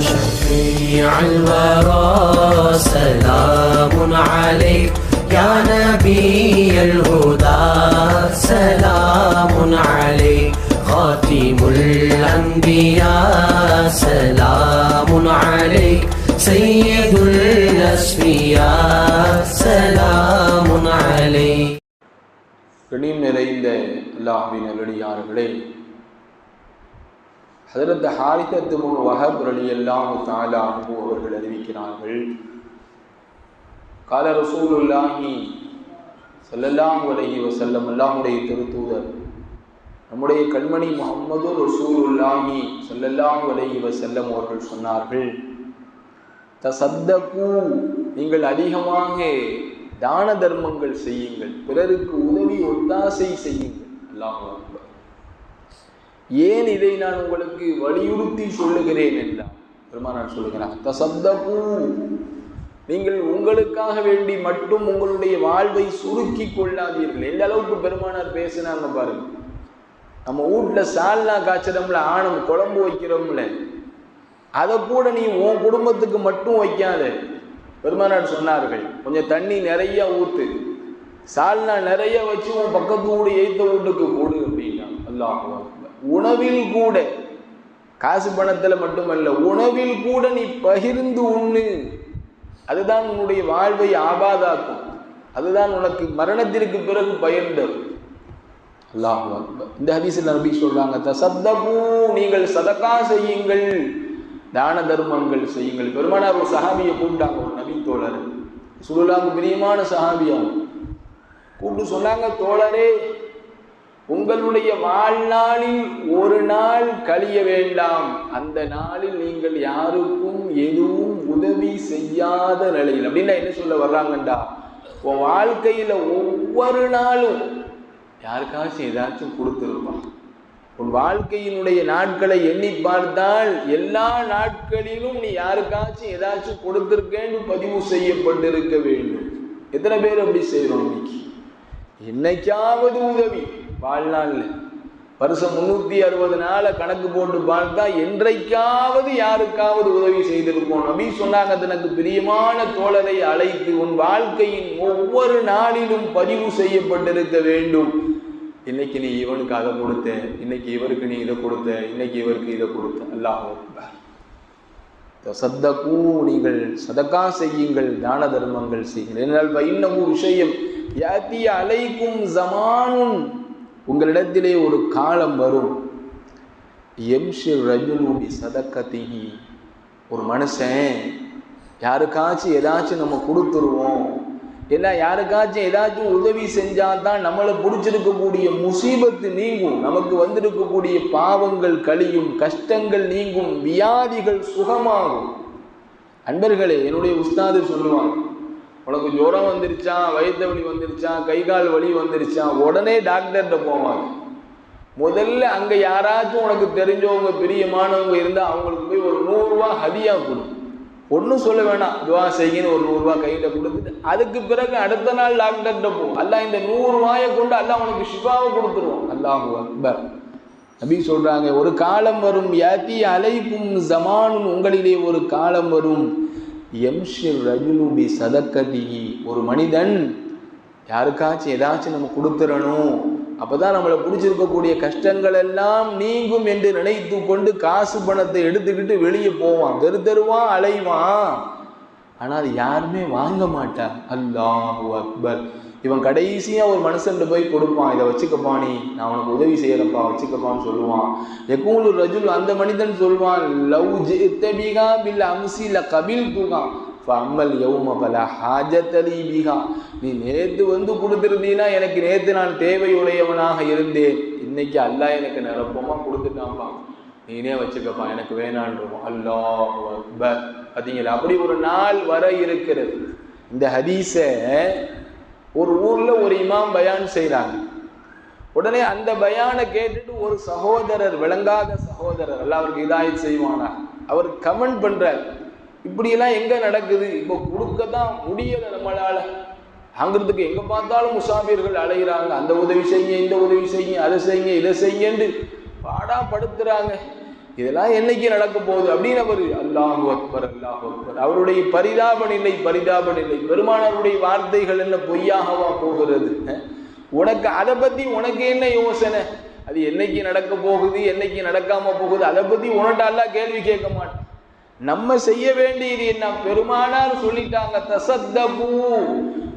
شفيع الورى سلام عليك يا نبي الهدى سلام عليك خاتم الأنبياء سلام عليك سيد الأسفياء سلام عليك கண்ணியம் நிறைந்த அல்லாஹ்வின் நல்லடியார்களே ஹசரத் ஹாரிதத்து வஹப் ரலி அல்லாஹு தாலா அன்பு அவர்கள் அறிவிக்கிறார்கள். கால ரசூலுல்லாஹி சல்லல்லாம் உலகி வசல்லம் அல்லாஹுடைய திருத்தூதர் நம்முடைய கண்மணி முகம்மது ரசூலுல்லாஹி சல்லல்லாம் உலகி வசல்லம் அவர்கள் சொன்னார்கள் தசத்தகு நீங்கள் அதிகமாக தான தர்மங்கள் செய்யுங்கள் பிறருக்கு உதவி ஒத்தாசை செய்யுங்கள். அல்லாஹ் ஏன் இதை நான் உங்களுக்கு வலியுறுத்தி சொல்லுகிறேன் என்றால் பெருமானார் சொல்லுகிறார் தசப்தபூ நீங்கள் உங்களுக்காக வேண்டி மட்டும் உங்களுடைய வாழ்வை சுருக்கி கொள்ளாதீர்கள். எந்த அளவுக்கு பெருமானார் பேசினாங்க பாருங்க. நம்ம வீட்டில் சால்னா காய்ச்சறோம்ல ஆணம் குழம்பு வைக்கிறோம்ல அதை கூட நீ உன் குடும்பத்துக்கு மட்டும் வைக்காத. பெருமானார் சொன்னார்கள் கொஞ்சம் தண்ணி நிறைய ஊத்து. சால்னா நிறைய வச்சு உன் பக்கத்து வீடு எய்த்த வீட்டுக்கு போடு அப்படின்னா அல்லாஹ். உணவில் கூட காசு பணத்தில் மட்டுமல்ல உணவில் கூட நீ பகிர்ந்து உண்ணு. அதுதான் உன்னுடைய வாழ்வை ஆபாதாக்கும். அதுதான் உனக்கு மரணத்திற்கு பிறகு பயன்தரும் இந்த ஹதீஸில் நபி சொல்றாங்க தசப்தபூ நீங்கள் சதக்கா செய்யுங்கள். தான தர்மங்கள் செய்யுங்கள். பெருமானார் ஒரு சஹாபியை கூப்பிட்டாங்க ஒரு நபி தோழர். சுருளாங்க பிரியமான சஹாபியம் கூப்பிட்டு சொன்னாங்க தோழரே உங்களுடைய வாழ்நாளில் ஒரு நாள் கழிய வேண்டாம். அந்த நாளில் நீங்கள் யாருக்கும் எதுவும் உதவி செய்யாத நிலையில். அப்படின்னா என்ன சொல்ல வர்றாங்கண்டா? உன் வாழ்க்கையில ஒவ்வொரு நாளும் யாருக்காச்சும் ஏதாச்சும் கொடுத்துருப்பான் உன் வாழ்க்கையினுடைய நாட்களை எண்ணி பார்த்தால் எல்லா நாட்களிலும் நீ யாருக்காச்சும் ஏதாச்சும் கொடுத்துருக்கேன்னு பதிவு செய்யப்பட்டிருக்க வேண்டும். எத்தனை பேர் அப்படி செய்யறோம் இன்னைக்கு? என்னைக்காவது உதவி. வாழ்நாள்ல. வருஷம் முன்னூத்தி அறுபது நாளை கணக்கு போட்டு பார்த்தா என்றைக்காவது யாருக்காவது உதவி செய்திருப்போம். நபி சொன்னாங்க தனக்கு பிரியமான தோழரை அழைத்து உன் வாழ்க்கையின் ஒவ்வொரு நாளிலும் பதிவு செய்யப்பட்டிருக்க வேண்டும். இன்னைக்கு நீ இவனுக்கு அதை கொடுத்த இன்னைக்கு இவருக்கு நீ இதை கொடுத்த இன்னைக்கு இவருக்கு இதை கொடுத்த. அல்லாஹ் சத்தக்கூ நீங்கள் சதக்கா செய்யுங்கள் தான தர்மங்கள் செய்யுங்கள். என்னால் இன்னமும் விஷயம் யாத்திய அலைக்கும் ஜமானுன். உங்களிடத்திலே ஒரு காலம் வரும். எம்ஷி ரஜுலுபி சதக்கத்திஹி. ஒரு மனுஷன் யாருக்காச்சும் ஏதாச்சும் நம்ம கொடுத்துருவோம். ஏன்னா யாருக்காச்சும் ஏதாச்சும் உதவி செஞ்சால் தான் நம்மளை பிடிச்சிருக்கக்கூடிய முசீபத்து நீங்கும். நமக்கு வந்திருக்கக்கூடிய பாவங்கள் கழியும் கஷ்டங்கள் நீங்கும் வியாதிகள் சுகமாகும். அன்பர்களே என்னுடைய உஸ்தாது சொல்லுவாங்க உனக்கு ஜுரம் வந்துருச்சான் வயிற்று வலி வந்துருச்சான் கை கால் வலி வந்துருச்சான் உடனே டாக்டர்கிட்ட போவாங்க. முதல்ல அங்க யாராச்சும் உனக்கு தெரிஞ்சவங்க பிரியமானவங்க இருந்தா அவங்களுக்கு போய் ஒரு நூறுரூவா ஹதியா கொடு. ஒன்றும் சொல்ல வேணாம். துவா செய்யின்னு ஒரு நூறுரூவா கையில கொடுத்துட்டு அதுக்கு பிறகு அடுத்த நாள் டாக்டர்கிட்ட போ. அல்ல இந்த நூறுரூவாயை கொண்டு அல்ல உனக்கு ஷிஃபாவை கொடுத்துருவோம் அல்லாஹு அக்பர். நபி சொல்றாங்க ஒரு காலம் வரும் யாத்தி அலைக்கும் ஜமானும் உங்களிலே ஒரு காலம் வரும். எம்ஷிர் ரஜுலுபி சதக்கதிஹி ஒரு மனிதன் யாருக்காச்சும் ஏதாச்சும் நம்ம கொடுத்துடணும் அப்பதான் நம்மளை பிடிச்சிருக்கக்கூடிய கஷ்டங்கள் எல்லாம் நீங்கும் என்று நினைத்து கொண்டு காசு பணத்தை எடுத்துக்கிட்டு வெளியே போவான். தெரு தெருவான் அலைவான். ஆனால் அது யாருமே வாங்க மாட்டார் அல்லாஹு அக்பர். இவன் கடைசியாக ஒரு மனுஷன் போய் கொடுப்பான் இதை வச்சுக்கப்பா நீ நான் உனக்கு உதவி செய்யறப்பா வச்சுக்கப்பான்னு சொல்லுவான். எக்கூலு ரஜுல் அந்த மனிதன் சொல்வான் லவ் ஜித்தபிகா பில் அம்சி இல்லை கபில் தூகா ஃபம்மல் யௌம பல ஹாஜத்தலி பிகா நீ நேற்று வந்து கொடுத்துருந்தீன்னா எனக்கு நேற்று நான் தேவையுடையவனாக இருந்தேன். இன்னைக்கு அல்லாஹ் எனக்கு நிரப்பமாக கொடுத்துட்டான்ப்பா. நீனே வச்சுக்கப்பா எனக்கு வேணான்றோம் அல்லா அக்பர். பார்த்தீங்களா அப்படி ஒரு நாள் வர இருக்கிறது. இந்த ஹதீஸை ஒரு ஊர்ல ஒரு இமாம் பயான் செய்கிறாங்க உடனே அந்த பயானை கேட்டுட்டு ஒரு சகோதரர் விளங்காத சகோதரர் எல்லாம் அவருக்கு இதாயத் செய்வானா? அவர் கமெண்ட் பண்றார். இப்படியெல்லாம் எங்க நடக்குது? இப்போ கொடுக்க தான் முடியல நம்மளால. அங்கிறதுக்கு எங்க பார்த்தாலும் முசாபிர்கள் அலைகிறாங்க அந்த உதவி செய்யுங்க இந்த உதவி செய்யுங்க அதை செய்யுங்க இதை செய்யுங்கன்னு பாடா படுத்துறாங்க. இதெல்லாம் என்னைக்கு நடக்க போகுது அப்படின்னு அவர் அல்லாஹு அக்பர் அல்லாஹு அக்பர். அவருடைய பரிதாப நிலை பரிதாப நிலை பெருமானாருடைய வார்த்தைகள் என்ன பொய்யாகவா போகிறது? உனக்கு அதை பத்தி உனக்கு என்ன யோசனை? அது என்னைக்கு நடக்க போகுது என்னைக்கு நடக்காம போகுது அதை பத்தி உன்கிட்ட அல்லாஹ் கேள்வி கேட்க மாட்டான். நம்ம செய்ய வேண்டியது என்ன? பெருமானார் சொல்லிட்டாங்க தசத்தபூ.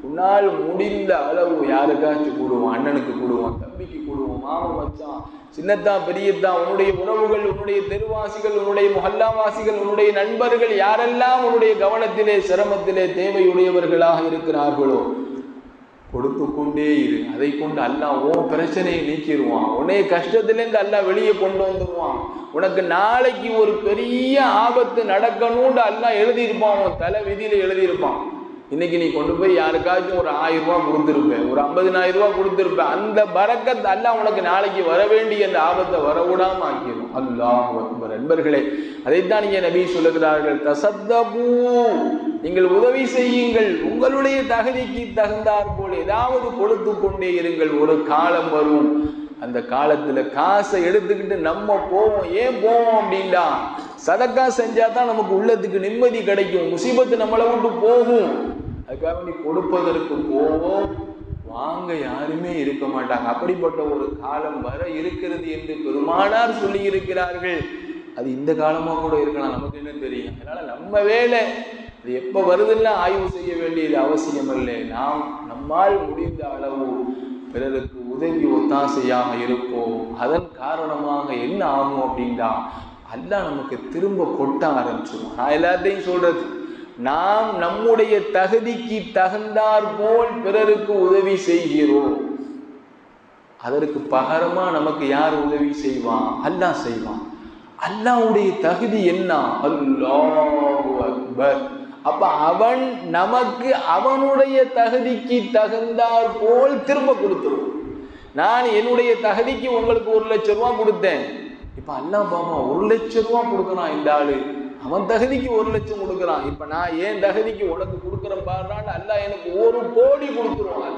உன்னால் முடிந்த அளவு யாருக்காச்சும் கூடுவோம் அண்ணனுக்கு கூடுவோம் தம்பிக்கு கூடுவோம் மாமன் மச்சான் சின்னத்தான் பெரியத்தான் உன்னுடைய உறவுகள் உன்னுடைய தெருவாசிகள் உன்னுடைய முஹல்லாவாசிகள் உன்னுடைய நண்பர்கள் யாரெல்லாம் உன்னுடைய கவனத்திலே சிரமத்திலே தேவையுடையவர்களாக இருக்கிறார்களோ கொடுத்து கொண்டே இரு. அதை கொண்டு அல்லாஹ் உன் பிரச்சனையை நீக்கிடுவான். உன்னே கஷ்டத்திலேருந்து அல்லாஹ் வெளியே கொண்டு வந்துடுவான் உனக்கு நாளைக்கு ஒரு பெரிய ஆபத்து நடக்கணும்னு அல்லாஹ் எழுதியிருப்பான். உன் தலை விதியில எழுதியிருப்பான். இன்னைக்கு நீ கொண்டு போய் யாருக்காச்சும் ஒரு ஆயிரம் ரூபாய் கொடுத்துருப்ப ஒரு ஐம்பதினாயிரம் ரூபாய் கொடுத்துருப்ப அந்த பரக்கத் அல்ல உனக்கு நாளைக்கு வர வேண்டிய அந்த ஆபத்தை வரவிடாம ஆக்கிடும் அல்லாஹ் அக்பர். நண்பர்களே அதைத்தான் இங்கே நபி சொல்லுகிறார்கள். தசத்தபூ நீங்கள் உதவி செய்யுங்கள். உங்களுடைய தகுதிக்கு தகுந்தார் போல் ஏதாவது கொடுத்து கொண்டே இருங்கள். ஒரு காலம் வரும். அந்த காலத்துல காசை எடுத்துக்கிட்டு நம்ம போவோம். ஏன் போவோம் அப்படின்னா சதக்கா செஞ்சா தான் நமக்கு உள்ளத்துக்கு நிம்மதி கிடைக்கும். முசீபத்து நம்மளை விட்டு போகும். அதுக்காக நீ கொடுப்பதற்கு போவோம் வாங்க யாருமே இருக்க மாட்டாங்க. அப்படிப்பட்ட ஒரு காலம் வர இருக்கிறது என்று பெருமானார் சொல்லி இருக்கிறார்கள் அது இந்த காலமா கூட இருக்கலாம் நமக்கு என்ன தெரியும்? அதனால நம்ம வேலை. அது எப்ப வருதுன்னா ஆய்வு செய்ய வேண்டியது அவசியம் இல்லை நாம் நம்மால் முடிந்த அளவு பிறருக்கு உதவி ஒத்தாசையாக இருப்போம். அதன் காரணமாக என்ன ஆகும் அப்படின்னா அல்லாஹ் நமக்கு திரும்ப கொட்ட ஆரம்பிச்சிடும் நான் எல்லாத்தையும் சொல்றது. நாம் நம்முடைய தகுதிக்கு தகுந்தார் போல் பிறருக்கு உதவி செய்கிறோம். அதற்கு பகரமா நமக்கு யார் உதவி செய்வான் அல்லாஹ் செய்வான் அல்லாவுடைய தகுதி என்ன? அல்லாஹு அக்பர். அப்ப அவன் நமக்கு அவனுடைய தகுதிக்கு தகுந்தார் போல் திரும்ப கொடுத்துருவோம் நான் என்னுடைய தகுதிக்கு உங்களுக்கு ஒரு லட்சம் ரூபா கொடுத்தேன். இப்ப அல்லா பாமா ஒரு லட்ச ரூபா கொடுக்கணும் இந்த ஆளு? அவன் தகுதிக்கு ஒரு லட்சம் கொடுக்குறான். இப்ப நான் ஏன் தகுதிக்கு உனக்கு கொடுக்குறேன் பாடுறான்னு அல்ல எனக்கு ஒரு கோடி கொடுத்துருவான்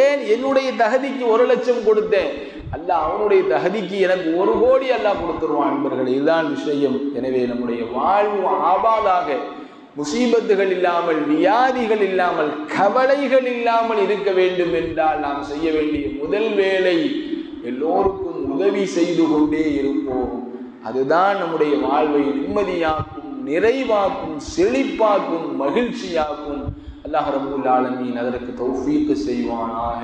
ஏன் என்னுடைய தகுதிக்கு ஒரு லட்சம் கொடுத்தேன்? அல்ல அவனுடைய தகுதிக்கு எனக்கு ஒரு கோடி அல்லாஹ் கொடுத்துருவான் என்பர்கள் இதுதான் விஷயம். எனவே நம்முடைய வாழ்வு ஆபாதாக முசீபத்துகள் இல்லாமல் வியாதிகள் இல்லாமல் கவலைகள் இல்லாமல் இருக்க வேண்டும் என்றால் நாம் செய்ய வேண்டிய முதல் வேலை எல்லோருக்கும் உதவி செய்து கொண்டே இருப்போம். அதுதான் நம்முடைய வாழ்வை நிம்மதியாக்கும் நிறைவாக்கும் செழிப்பாக்கும் மகிழ்ச்சியாக்கும் அல்லாஹ் ரபுல் ஆலமீன் அதற்கு தௌஃபீக் செய்வானாக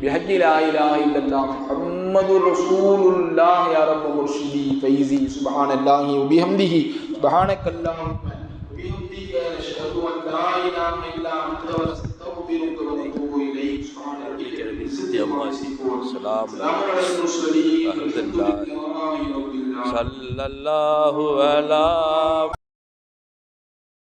பிஹஜ்ஜி லா இலாஹ இல்லல்லாஹ் முஹம்மதுர் ரசூலுல்லாஹ் யா ரப்ப முர்ஷிதி ஃபைசி சுப்ஹானல்லாஹி வ பிஹம்திஹி சுப்ஹானக்கல்லாஹும்ம وبحمدك نشهد ان لا اله الا انت ونستغفرك ونتوب اليك سبحان ربك رب العزه عما يصفون سلام سلام على المرسلين الحمد والحمد لله. لله صلی اللہ علیہ